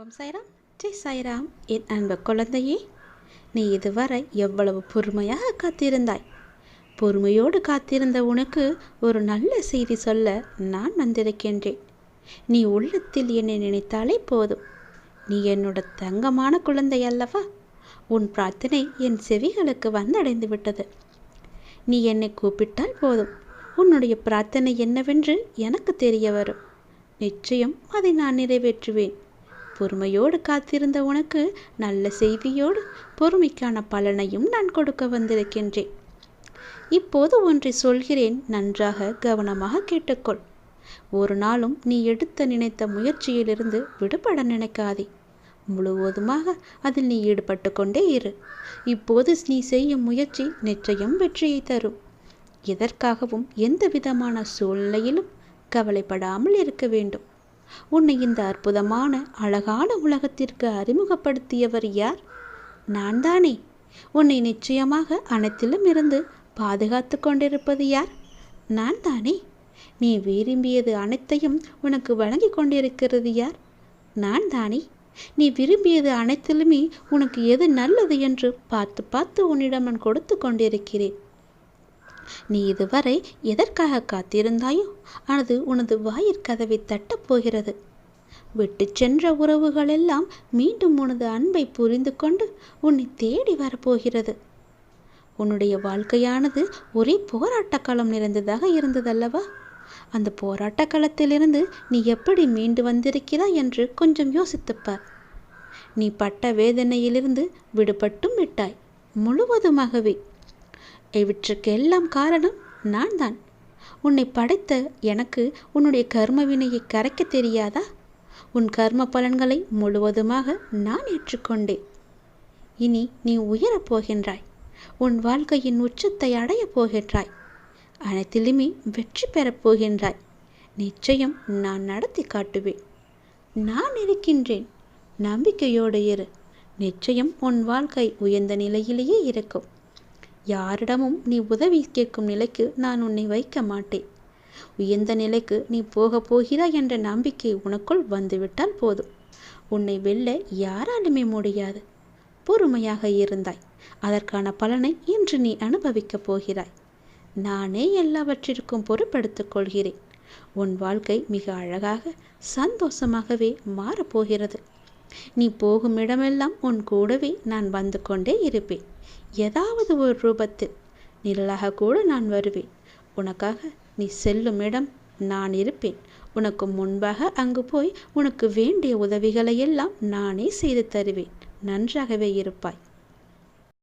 ஓம் சாய்ராம் ஜெய் சாய்ராம் என் அன்பு குழந்தையே நீ இதுவரை எவ்வளவு பொறுமையாக காத்திருந்தாய்? பொறுமையோடு காத்திருந்த உனக்கு ஒரு நல்ல செய்தி சொல்ல நான் வந்திருக்கின்றேன். நீ உள்ளத்தில் என்னை நினைத்தாலே போதும். நீ என்னோட தங்கமான குழந்தை அல்லவா? உன் பிரார்த்தனை என் செவிகளுக்கு வந்தடைந்து விட்டது. நீ என்னை கூப்பிட்டால் போதும். உன்னுடைய பிரார்த்தனை என்னவென்று எனக்கு தெரிய வரும். நிச்சயம் அதை நான் நிறைவேற்றுவேன். பொறுமையோடு காத்திருந்த உனக்கு நல்ல செய்தியோடு பொறுமைக்கான பலனையும் நான் கொடுக்க வந்திருக்கின்றேன். இப்போது ஒன்றை சொல்கிறேன் நன்றாக கவனமாக கேட்டுக்கொள். ஒரு நாளும் நீ எடுத்த நினைத்த முயற்சியிலிருந்து விடுபட நினைக்காதே. முழுவதுமாக அதில் நீ ஈடுபட்டு கொண்டே இரு. இப்போது நீ செய்யும் முயற்சி நிச்சயம் வெற்றியை தரும். எதற்காகவும் எந்த விதமான சூழ்நிலையிலும் கவலைப்படாமல் இருக்க வேண்டும். உன்னை இந்த அற்புதமான அழகான உலகத்திற்கு அறிமுகப்படுத்தியவர் யார்? நான் தானே உன்னை நிச்சயமாக அனைத்திலும் இருந்து பாதுகாத்து கொண்டிருப்பது யார்? நான் தானே நீ விரும்பியது அனைத்தையும் உனக்கு வழங்கி கொண்டிருக்கிறது யார்? நான் தானே நீ விரும்பியது அனைத்திலுமே உனக்கு எது நல்லது என்று பார்த்து பார்த்து உன்னிடம் நான் கொடுத்து கொண்டிருக்கிறேன். நீ இதுவரை எதற்காக காத்திருந்தாயோ அது உனது வாயிற்கதவை தட்டப் போகிறது. விட்டு சென்ற உறவுகளெல்லாம் மீண்டும் உனது அன்பை புரிந்து கொண்டு உன்னை தேடி வரப்போகிறது. உன்னுடைய வாழ்க்கையானது ஒரே போராட்ட களம் நிறைந்ததாக இருந்ததல்லவா? அந்த போராட்ட களத்திலிருந்து நீ எப்படி மீண்டு வந்திருக்கிறாய் என்று கொஞ்சம் யோசித்துப்பார். நீ பட்ட வேதனையிலிருந்து விடுபட்டும் விட்டாய் முழுவதுமாகவே. இவற்றுக்கெல்லாம் காரணம் நான் தான் உன்னை படைத்த எனக்கு உன்னுடைய கர்ம வினையை கரைக்க தெரியாதா? உன் கர்ம பலன்களை முழுவதுமாக நான் ஏற்றுக்கொண்டேன். இனி நீ உயரப் போகின்றாய். உன் வாழ்க்கையின் உச்சத்தை அடையப் போகின்றாய். அனைத்திலுமே வெற்றி பெறப் போகின்றாய். நிச்சயம் நான் நடத்தி காட்டுவேன். நான் இருக்கின்றேன். நம்பிக்கையோடு இரு. நிச்சயம் உன் வாழ்க்கை உயர்ந்த நிலையிலேயே இருக்கும். யாரிடமும் நீ உதவி கேட்கும் நிலைக்கு நான் உன்னை வைக்க மாட்டேன். உயர்ந்த நிலைக்கு நீ போக போகிறாய் என்ற நம்பிக்கை உனக்குள் வந்துவிட்டால் போதும். உன்னை வெல்ல யாராலுமே முடியாது. பொறுமையாக இருந்தாய். அதற்கான பலனை இன்று நீ அனுபவிக்கப் போகிறாய். நானே எல்லாவற்றிற்கும் பொறுப்பெடுத்துக் கொள்கிறேன். உன் வாழ்க்கை மிக அழகாக சந்தோஷமாகவே மாறப்போகிறது நீ போகும் இடமெல்லாம் உன் கூடவே நான் வந்து கொண்டே இருப்பேன். ஏதாவது ஒரு ரூபத்தில் நிழலாக கூட நான் வருவேன். உனக்காக நீ செல்லும் இடம் நான் இருப்பேன். உனக்கு முன்பாக அங்கு போய் உனக்கு வேண்டிய உதவிகளை எல்லாம் நானே செய்து தருவேன். நன்றாகவே இருப்பாய்.